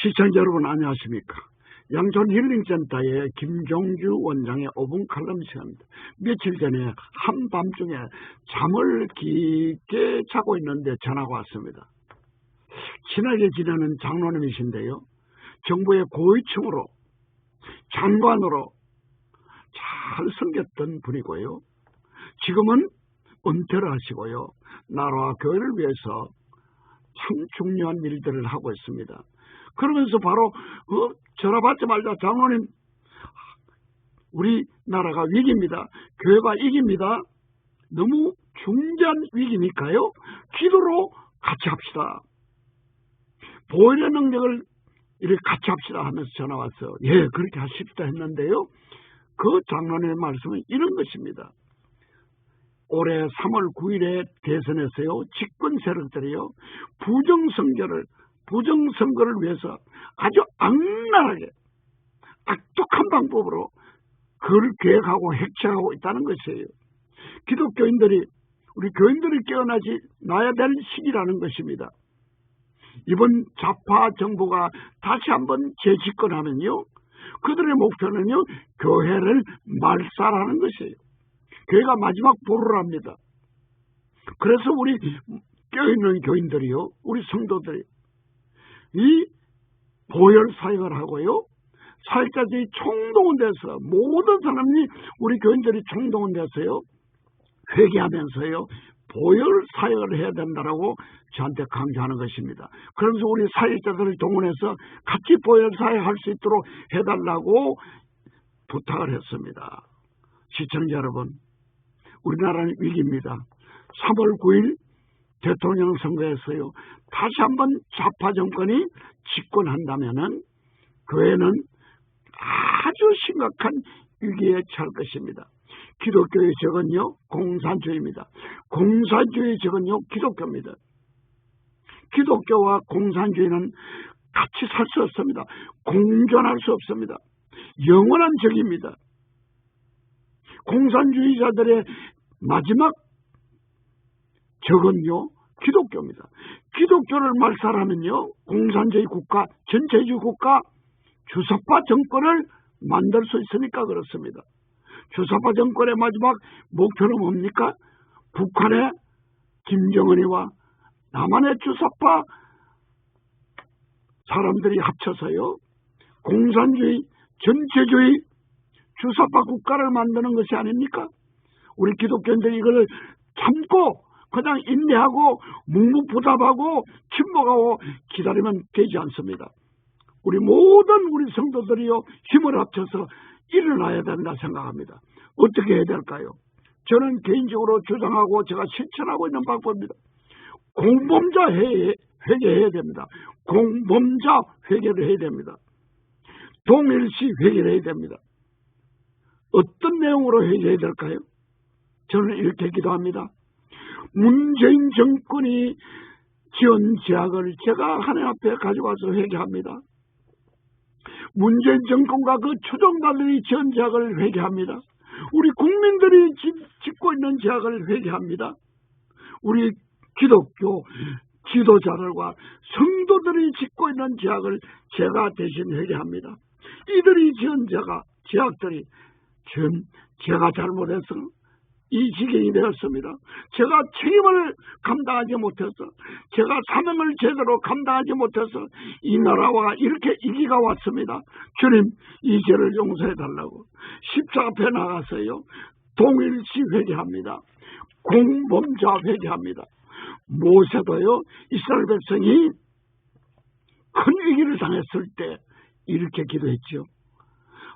시청자 여러분 안녕하십니까? 양촌 힐링센터의 김종주 원장의 5분 칼럼 시간입니다. 며칠 전에 한밤중에 잠을 깊게 자고 있는데 전화가 왔습니다. 친하게 지내는 장로님이신데요. 정부의 고위층으로 장관으로 잘 섬겼던 분이고요. 지금은 은퇴를 하시고요. 나라와 교회를 위해서 참 중요한 일들을 하고 있습니다. 그러면서 바로 어, 전화 받지 말자 장로님 우리나라가 위기입니다. 교회가 이깁니다. 너무 중대한 위기니까요. 기도로 같이 합시다. 보혈의 능력을 이렇게 같이 합시다 하면서 전화 왔어요. 예, 그렇게 하십시다 했는데요. 그 장로님의 말씀은 이런 것입니다. 올해 3월 9일에 대선에서요, 집권 세력들이요, 부정선거를, 부정선거를 위해서 아주 악랄하게, 악독한 방법으로 그를 계획하고 핵체하고 있다는 것이에요. 기독교인들이, 우리 교인들이 깨어나지, 나야 될 시기라는 것입니다. 이번 좌파 정부가 다시 한번 재집권하면요, 그들의 목표는요, 교회를 말살하는 것이에요. 교회가 마지막 보루를 합니다. 그래서 우리 껴있는 교인들이요, 우리 성도들이 이 보혈 사역을 하고요, 사역자들이 총동원돼서 모든 사람이 우리 교인들이 총동원돼서요, 회개하면서요, 보혈 사역을 해야 된다라고 저한테 강조하는 것입니다. 그러면서 우리 사역자들을 동원해서 같이 보혈 사역할 수 있도록 해달라고 부탁을 했습니다. 시청자 여러분, 우리나라는 위기입니다. 3월 9일 대통령 선거에서요. 다시 한번 좌파 정권이 집권한다면은 교회는 아주 심각한 위기에 처할 것입니다. 기독교의 적은요 공산주의입니다. 공산주의 적은요 기독교입니다. 기독교와 공산주의는 같이 살 수 없습니다. 공존할 수 없습니다. 영원한 적입니다. 공산주의자들의 마지막 적은요, 기독교입니다. 기독교를 말살하면요, 공산주의 국가, 전체주의 국가, 주사파 정권을 만들 수 있으니까 그렇습니다. 주사파 정권의 마지막 목표는 뭡니까? 북한의 김정은이와 남한의 주사파 사람들이 합쳐서요, 공산주의, 전체주의, 주사파 국가를 만드는 것이 아닙니까? 우리 기독교인들이 이걸 참고 그냥 인내하고 묵묵부답하고 침묵하고 기다리면 되지 않습니다. 우리 모든 우리 성도들이요 힘을 합쳐서 일어나야 된다 생각합니다. 어떻게 해야 될까요? 저는 개인적으로 주장하고 제가 실천하고 있는 방법입니다. 공범자 회개해야 됩니다. 공범자 회개를 해야 됩니다. 동일시 회개를 해야 됩니다. 어떤 내용으로 회개해야 될까요? 저는 이렇게 기도합니다. 문재인 정권이 지은 제약을 제가 하나님 앞에 가져가서 회개합니다. 문재인 정권과 그 추종자들이 지은 제약을 회개합니다. 우리 국민들이 짓고 있는 제약을 회개합니다. 우리 기독교 지도자들과 성도들이 짓고 있는 제약을 제가 대신 회개합니다. 이들이 지은 제약들이 전 제가 잘못해서 이 지경이 되었습니다. 제가 책임을 감당하지 못해서 제가 사명을 제대로 감당하지 못해서 이 나라와 이렇게 이기가 왔습니다. 주님 이 죄를 용서해 달라고 십자 앞에 나가서요. 동일시 회개합니다. 공범자 회개합니다. 모세도요. 이스라엘 백성이 큰 위기를 당했을 때 이렇게 기도했죠.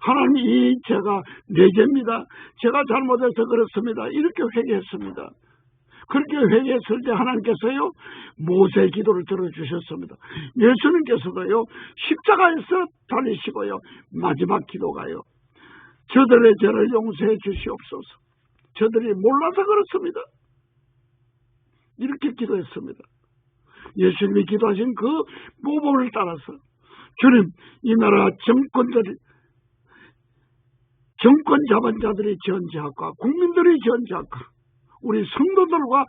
하나님 이 죄가 내 죄입니다. 제가 잘못해서 그렇습니다. 이렇게 회개했습니다. 그렇게 회개했을 때 하나님께서요 모세의 기도를 들어주셨습니다. 예수님께서도요 십자가에서 달리시고요 마지막 기도가요 저들의 죄를 용서해 주시옵소서. 저들이 몰라서 그렇습니다. 이렇게 기도했습니다. 예수님이 기도하신 그 모범을 따라서 주님 이 나라 정권들이 정권 잡은 자들이 전제학과 국민들이 전제학과 우리 성도들과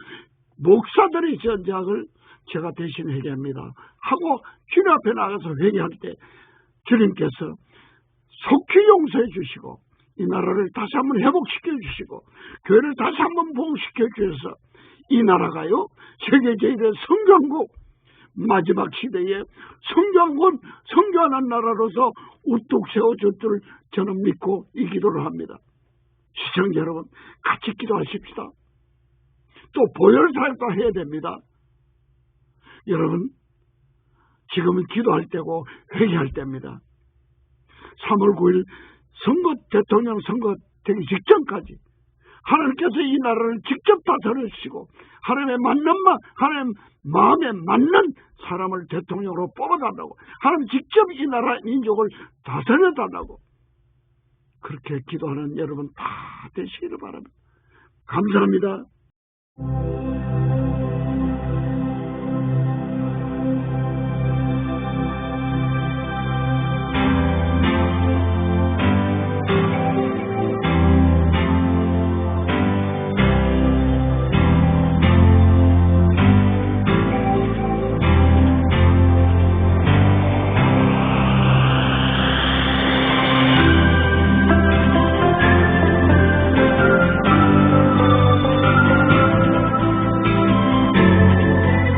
목사들이 전제학을 제가 대신 회개합니다. 하고 주님 앞에 나가서 회개할 때 주님께서 속히 용서해 주시고 이 나라를 다시 한번 회복시켜 주시고 교회를 다시 한번 보호시켜 주셔서 이 나라가요 세계 제1의 성경국 마지막 시대에 성경은 성교하는 나라로서 우뚝 세워줄 줄 저는 믿고 이 기도를 합니다. 시청자 여러분 같이 기도하십시다. 또 보혈 사역도 해야 됩니다. 여러분 지금은 기도할 때고 회개할 때입니다. 3월 9일 선거 대통령 선거 되기 직전까지 하나님께서 이 나라를 직접 다스리시고 하나님의 맞는 마, 하나님 마음에 맞는 사람을 대통령으로 뽑아달라고 하나님 직접 이 나라 민족을 다스려달라고 그렇게 기도하는 여러분 다 되시기를 바랍니다. 감사합니다.